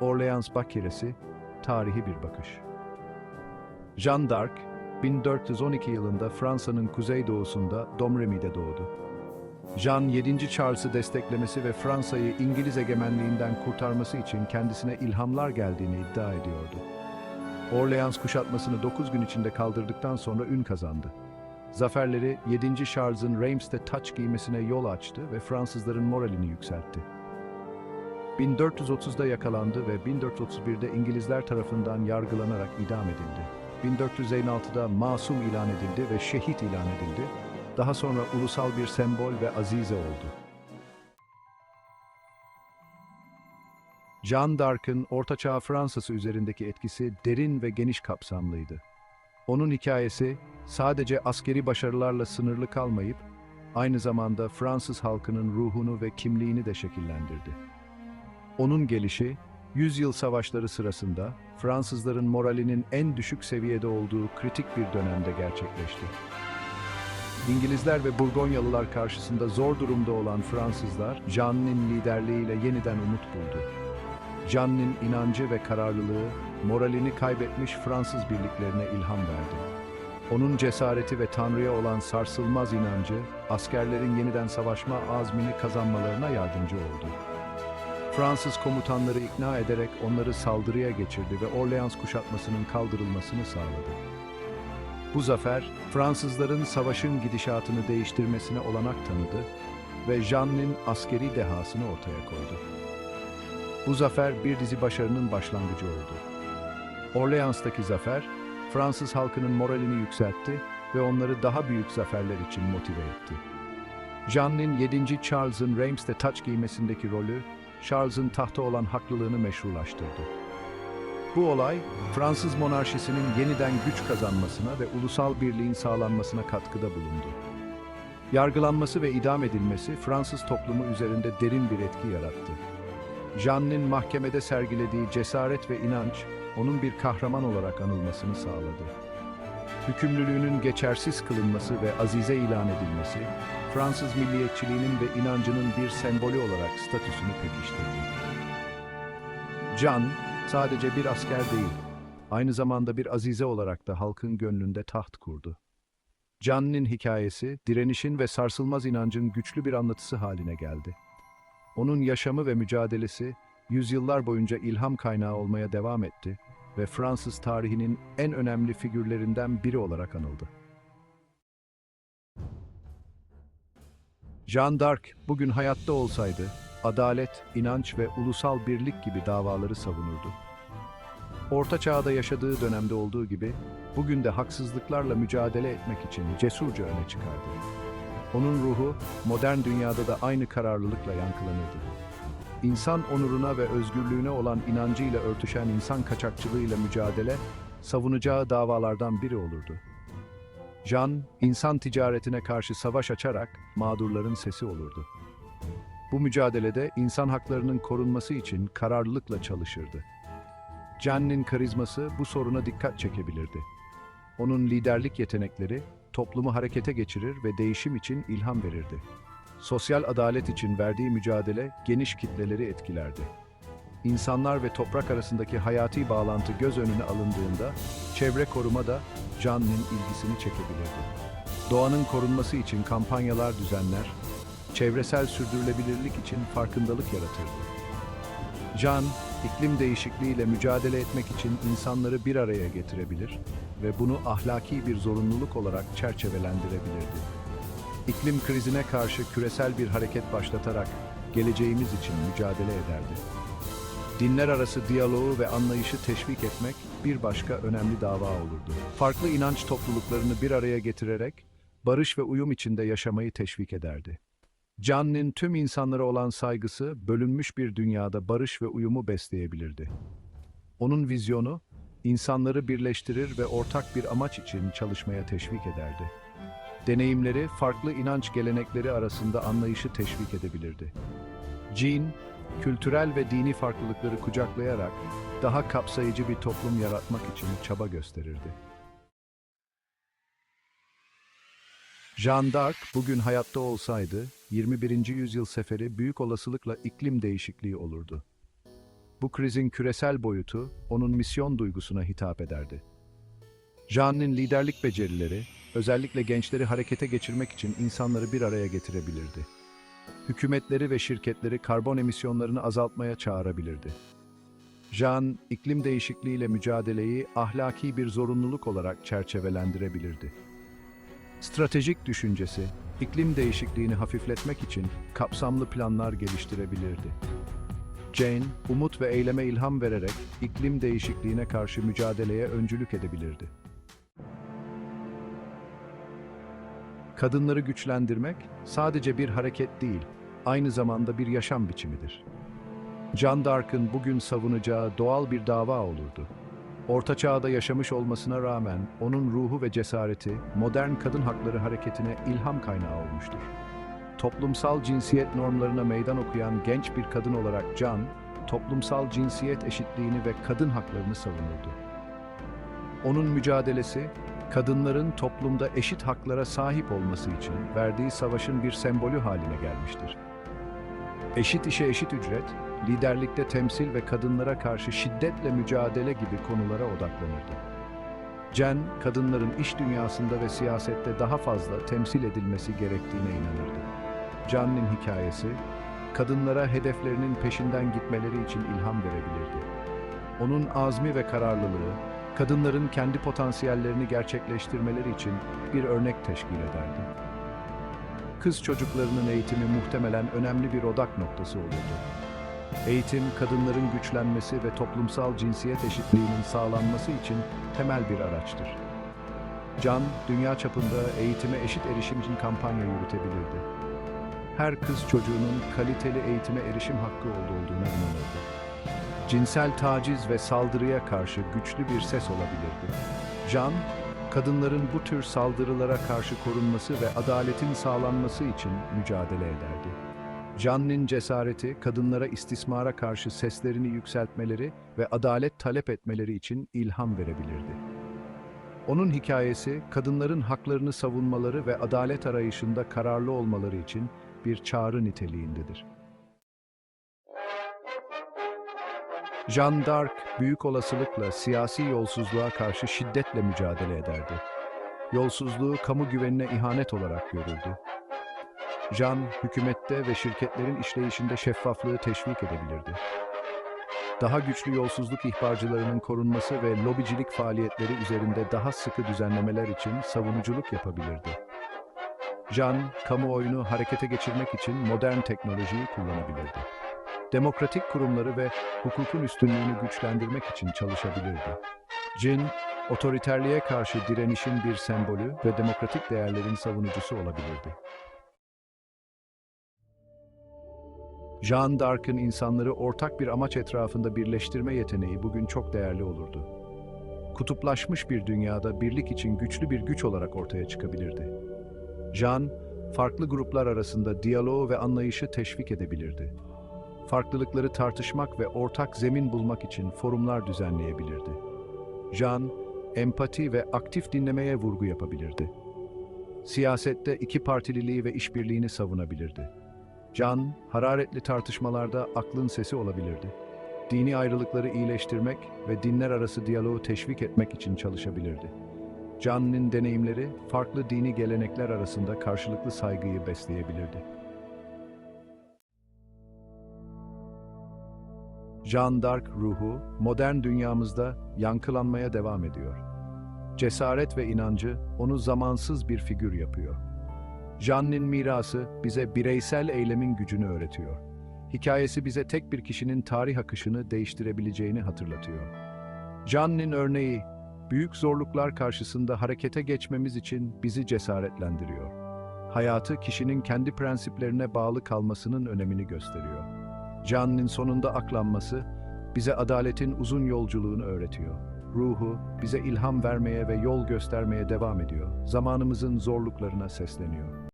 Orleans Bakiresi, tarihi bir bakış. Jeanne d'Arc, 1412 yılında Fransa'nın kuzeydoğusunda Domremy'de doğdu. Jean 7. Charles'ı desteklemesi ve Fransa'yı İngiliz egemenliğinden kurtarması için kendisine ilhamlar geldiğini iddia ediyordu. Orleans kuşatmasını 9 gün içinde kaldırdıktan sonra ün kazandı. Zaferleri 7. Charles'ın Reims'te taç giymesine yol açtı ve Fransızların moralini yükseltti. 1430'da yakalandı ve 1431'de İngilizler tarafından yargılanarak idam edildi. 1456'da masum ilan edildi ve şehit ilan edildi. Daha sonra ulusal bir sembol ve azize oldu. Jeanne d'Arc'ın Ortaçağ Fransası üzerindeki etkisi derin ve geniş kapsamlıydı. Onun hikayesi sadece askeri başarılarla sınırlı kalmayıp aynı zamanda Fransız halkının ruhunu ve kimliğini de şekillendirdi. Onun gelişi, yüzyıl savaşları sırasında Fransızların moralinin en düşük seviyede olduğu kritik bir dönemde gerçekleşti. İngilizler ve Burgonyalılar karşısında zor durumda olan Fransızlar, Jeanne'nin liderliğiyle yeniden umut buldu. Jeanne'nin inancı ve kararlılığı, moralini kaybetmiş Fransız birliklerine ilham verdi. Onun cesareti ve Tanrı'ya olan sarsılmaz inancı, askerlerin yeniden savaşma azmini kazanmalarına yardımcı oldu. Fransız komutanları ikna ederek onları saldırıya geçirdi ve Orleans kuşatmasının kaldırılmasını sağladı. Bu zafer, Fransızların savaşın gidişatını değiştirmesine olanak tanıdı ve Jeanne'nin askeri dehasını ortaya koydu. Bu zafer bir dizi başarının başlangıcı oldu. Orleans'taki zafer, Fransız halkının moralini yükseltti ve onları daha büyük zaferler için motive etti. Jeanne'nin 7. Charles'ın Reims'te taç giymesindeki rolü, Charles'ın tahta olan haklılığını meşrulaştırdı. Bu olay, Fransız monarşisinin yeniden güç kazanmasına ve ulusal birliğin sağlanmasına katkıda bulundu. Yargılanması ve idam edilmesi Fransız toplumu üzerinde derin bir etki yarattı. Jeanne'nin mahkemede sergilediği cesaret ve inanç, onun bir kahraman olarak anılmasını sağladı. Hükümlülüğünün geçersiz kılınması ve azize ilan edilmesi, Fransız milliyetçiliğinin ve inancının bir sembolü olarak statüsünü pekiştirdi. Can, sadece bir asker değil, aynı zamanda bir azize olarak da halkın gönlünde taht kurdu. Can'ın hikayesi, direnişin ve sarsılmaz inancın güçlü bir anlatısı haline geldi. Onun yaşamı ve mücadelesi, yüzyıllar boyunca ilham kaynağı olmaya devam etti ve Fransız tarihinin en önemli figürlerinden biri olarak anıldı. Jeanne d'Arc bugün hayatta olsaydı, adalet, inanç ve ulusal birlik gibi davaları savunurdu. Orta Çağ'da yaşadığı dönemde olduğu gibi, bugün de haksızlıklarla mücadele etmek için cesurca öne çıkardı. Onun ruhu, modern dünyada da aynı kararlılıkla yankılanırdı. İnsan onuruna ve özgürlüğüne olan inancıyla örtüşen insan kaçakçılığıyla mücadele, savunacağı davalardan biri olurdu. Jean, insan ticaretine karşı savaş açarak mağdurların sesi olurdu. Bu mücadelede insan haklarının korunması için kararlılıkla çalışırdı. Jeanne'in karizması bu soruna dikkat çekebilirdi. Onun liderlik yetenekleri toplumu harekete geçirir ve değişim için ilham verirdi. Sosyal adalet için verdiği mücadele geniş kitleleri etkilerdi. İnsanlar ve toprak arasındaki hayati bağlantı göz önüne alındığında çevre koruma da Jeanne'in ilgisini çekebilirdi. Doğanın korunması için kampanyalar düzenler, çevresel sürdürülebilirlik için farkındalık yaratırdı. Jeanne, iklim değişikliğiyle mücadele etmek için insanları bir araya getirebilir ve bunu ahlaki bir zorunluluk olarak çerçevelendirebilirdi. İklim krizine karşı küresel bir hareket başlatarak geleceğimiz için mücadele ederdi. Dinler arası diyaloğu ve anlayışı teşvik etmek bir başka önemli dava olurdu. Farklı inanç topluluklarını bir araya getirerek barış ve uyum içinde yaşamayı teşvik ederdi. Can'ın tüm insanlara olan saygısı bölünmüş bir dünyada barış ve uyumu besleyebilirdi. Onun vizyonu insanları birleştirir ve ortak bir amaç için çalışmaya teşvik ederdi. Deneyimleri farklı inanç gelenekleri arasında anlayışı teşvik edebilirdi. Jean, kültürel ve dini farklılıkları kucaklayarak daha kapsayıcı bir toplum yaratmak için çaba gösterirdi. Jeanne d'Arc bugün hayatta olsaydı 21. yüzyıl seferi büyük olasılıkla iklim değişikliği olurdu. bu krizin küresel boyutu onun misyon duygusuna hitap ederdi. Jean'nin liderlik becerileri, özellikle gençleri harekete geçirmek için insanları bir araya getirebilirdi. Hükümetleri ve şirketleri karbon emisyonlarını azaltmaya çağırabilirdi. Jean, iklim değişikliğiyle mücadeleyi ahlaki bir zorunluluk olarak çerçevelendirebilirdi. Stratejik düşüncesi, iklim değişikliğini hafifletmek için kapsamlı planlar geliştirebilirdi. Jane, umut ve eyleme ilham vererek iklim değişikliğine karşı mücadeleye öncülük edebilirdi. Kadınları güçlendirmek sadece bir hareket değil, aynı zamanda bir yaşam biçimidir. Jeanne d'Arc'ın bugün savunacağı doğal bir dava olurdu. Orta çağda yaşamış olmasına rağmen onun ruhu ve cesareti modern kadın hakları hareketine ilham kaynağı olmuştur. Toplumsal cinsiyet normlarına meydan okuyan genç bir kadın olarak Can, toplumsal cinsiyet eşitliğini ve kadın haklarını savunurdu. Onun mücadelesi, kadınların toplumda eşit haklara sahip olması için verdiği savaşın bir sembolü haline gelmiştir. Eşit işe eşit ücret, liderlikte temsil ve kadınlara karşı şiddetle mücadele gibi konulara odaklanırdı. Jen, kadınların iş dünyasında ve siyasette daha fazla temsil edilmesi gerektiğine inanırdı. Jan'ın hikayesi, kadınlara hedeflerinin peşinden gitmeleri için ilham verebilirdi. Onun azmi ve kararlılığı, kadınların kendi potansiyellerini gerçekleştirmeleri için bir örnek teşkil ederdi. Kız çocuklarının eğitimi muhtemelen önemli bir odak noktası olurdu. Eğitim, kadınların güçlenmesi ve toplumsal cinsiyet eşitliğinin sağlanması için temel bir araçtır. Can, dünya çapında eğitime eşit erişim için kampanya yürütebilirdi. Her kız çocuğunun kaliteli eğitime erişim hakkı olduğuna inanırdı. Cinsel taciz ve saldırıya karşı güçlü bir ses olabilirdi. Can, kadınların bu tür saldırılara karşı korunması ve adaletin sağlanması için mücadele ederdi. Can'ın cesareti, kadınlara istismara karşı seslerini yükseltmeleri ve adalet talep etmeleri için ilham verebilirdi. Onun hikayesi, kadınların haklarını savunmaları ve adalet arayışında kararlı olmaları için bir çağrı niteliğindedir. Jeanne d'Arc büyük olasılıkla siyasi yolsuzluğa karşı şiddetle mücadele ederdi. Yolsuzluğu kamu güvenine ihanet olarak görürdü. Jean, hükümette ve şirketlerin işleyişinde şeffaflığı teşvik edebilirdi. Daha güçlü yolsuzluk ihbarcılarının korunması ve lobicilik faaliyetleri üzerinde daha sıkı düzenlemeler için savunuculuk yapabilirdi. Jean, kamuoyunu harekete geçirmek için modern teknolojiyi kullanabilirdi. Demokratik kurumları ve hukukun üstünlüğünü güçlendirmek için çalışabilirdi. Jin, otoriterliğe karşı direnişin bir sembolü ve demokratik değerlerin savunucusu olabilirdi. Jeanne d'Arc'ın insanları ortak bir amaç etrafında birleştirme yeteneği bugün çok değerli olurdu. Kutuplaşmış bir dünyada birlik için güçlü bir güç olarak ortaya çıkabilirdi. Jean, farklı gruplar arasında diyaloğu ve anlayışı teşvik edebilirdi. Farklılıkları tartışmak ve ortak zemin bulmak için forumlar düzenleyebilirdi. Jean, empati ve aktif dinlemeye vurgu yapabilirdi. Siyasette iki partililiği ve işbirliğini savunabilirdi. Can, hararetli tartışmalarda aklın sesi olabilirdi. Dini ayrılıkları iyileştirmek ve dinler arası diyaloğu teşvik etmek için çalışabilirdi. Can'ın deneyimleri farklı dini gelenekler arasında karşılıklı saygıyı besleyebilirdi. Jeanne d'Arc ruhu modern dünyamızda yankılanmaya devam ediyor. Cesaret ve inancı onu zamansız bir figür yapıyor. Jeanne'in mirası bize bireysel eylemin gücünü öğretiyor. Hikayesi bize tek bir kişinin tarih akışını değiştirebileceğini hatırlatıyor. Jeanne'in örneği, büyük zorluklar karşısında harekete geçmemiz için bizi cesaretlendiriyor. Hayatı kişinin kendi prensiplerine bağlı kalmasının önemini gösteriyor. Jeanne'in sonunda aklanması, bize adaletin uzun yolculuğunu öğretiyor. Ruhu, bize ilham vermeye ve yol göstermeye devam ediyor. Zamanımızın zorluklarına sesleniyor.